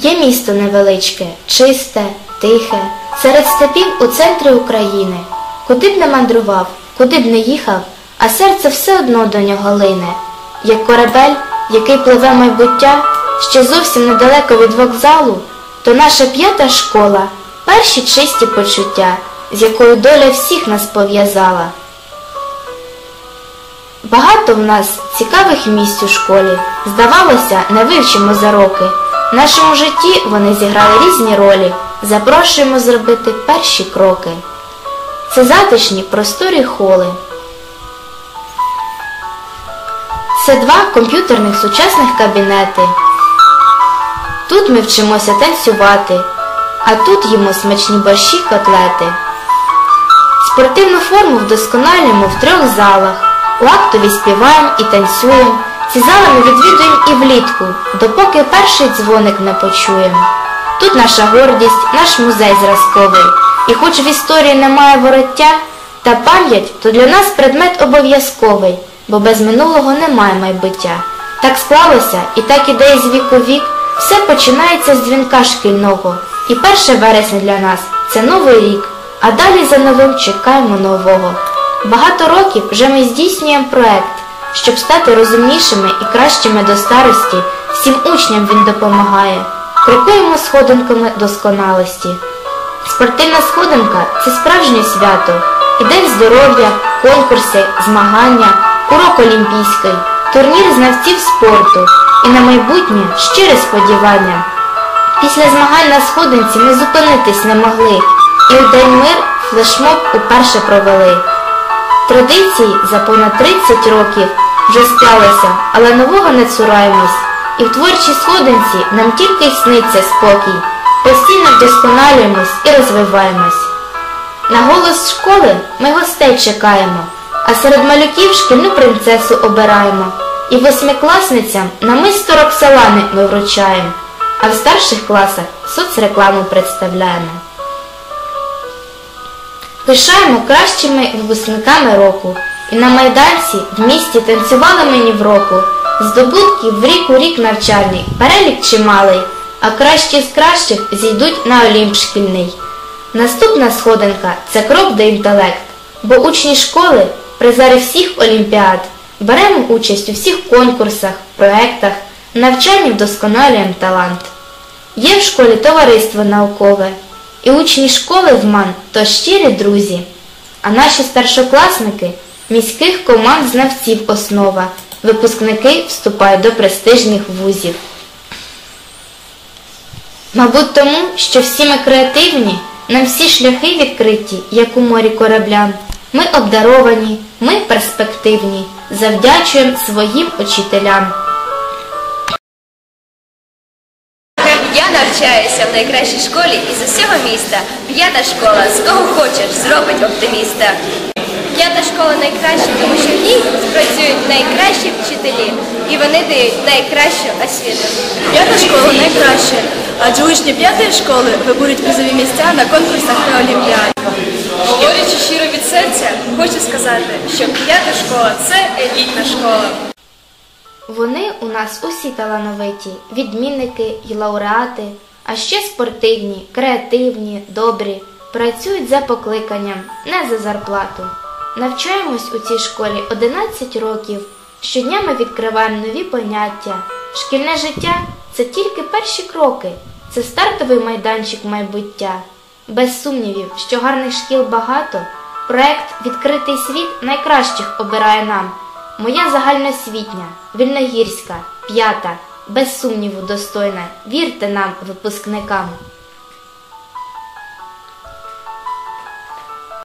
Є місто невеличке, чисте, тихе, серед степів у центрі України. Куди б не мандрував, куди б не їхав, а серце все одно до нього лине. Як корабель, який пливе майбуття, ще зовсім недалеко від вокзалу, то наша п'ята школа, перші чисті почуття, з якою доля всіх нас пов'язала. Багато в нас цікавих місць у школі. Здавалося, не вивчимо за роки. В нашому житті вони зіграли різні ролі. Запрошуємо зробити перші кроки. Це затишні просторі холи. Це два комп'ютерних сучасних кабінети. Тут ми вчимося танцювати, а тут їмо смачні борщі котлети. Спортивну форму вдосконалюємо в трьох залах. У актові співаємо і танцюємо. Ці зали ми відвідуємо і влітку, допоки перший дзвоник не почуємо. Тут наша гордість, наш музей зразковий. І хоч в історії немає вороття, та пам'ять то для нас предмет обов'язковий, бо без минулого немає майбуття. Так склалося, і так іде з віку вік, все починається з дзвінка шкільного. І 1 вересня для нас це новий рік, а далі за новим чекаємо нового. Багато років вже ми здійснюємо проект, щоб стати розумнішими і кращими до старості. Всім учням він допомагає. Крокуємо сходинками досконалості. Спортивна сходинка це справжнє свято. І день здоров'я, конкурси, змагання, урок олімпійський, турнір знавців спорту і на майбутнє щире сподівання. Після змагань на сходинці ми зупинитись не могли, і у День мир флешмоб уперше провели. Традиції за понад 30 років вже склалися, але нового не цураємось. І в творчій сходинці нам тільки сниться спокій, постійно вдосконалюємось і розвиваємось. На голос школи ми гостей чекаємо, а серед малюків шкільну принцесу обираємо. І восьмикласницям намисто роксолани ми вручаємо, а в старших класах соцрекламу представляємо. Пишаємо кращими випускниками року. І на майданці в місті танцювали мені в року. Здобутків в рік у рік навчальний, перелік чималий, а кращі з кращих зійдуть на олімп шкільний. Наступна сходинка це крок до інтелект, бо учні школи, призери всіх олімпіад, беремо участь у всіх конкурсах, проектах, навчанні вдосконалюємо талант. Є в школі товариство наукове, і учні школи в МАН то щирі друзі, а наші старшокласники міських команд знавців основа, випускники вступають до престижних вузів. Мабуть, тому, що всі ми креативні, нам всі шляхи відкриті, як у морі кораблям. Ми обдаровані, ми перспективні, завдячуємо своїм учителям. Я навчаюся в найкращій школі із усього міста. П'ята школа, з кого хочеш, зробить оптиміста. П'ята школа найкраща, тому що в ній працюють найкращі вчителі, і вони дають найкращу освіту. П'ята школа найкраща, адже учні п'ятої школи виборють призові місця на конкурсах та олімпіаді. Говорячи щиро від серця, хочу сказати, що п'ята школа це елітна школа. Вони у нас усі талановиті, відмінники й лауреати, а ще спортивні, креативні, добрі, працюють за покликанням, не за зарплату. Навчаємось у цій школі 11 років. Щодня ми відкриваємо нові поняття. Шкільне життя це тільки перші кроки, це стартовий майданчик майбуття. Без сумнівів, що гарних шкіл багато, проект Відкритий світ найкращих обирає нам. Моя загальноосвітня, вільногірська, п'ята, без сумніву достойна. Вірте нам, випускникам.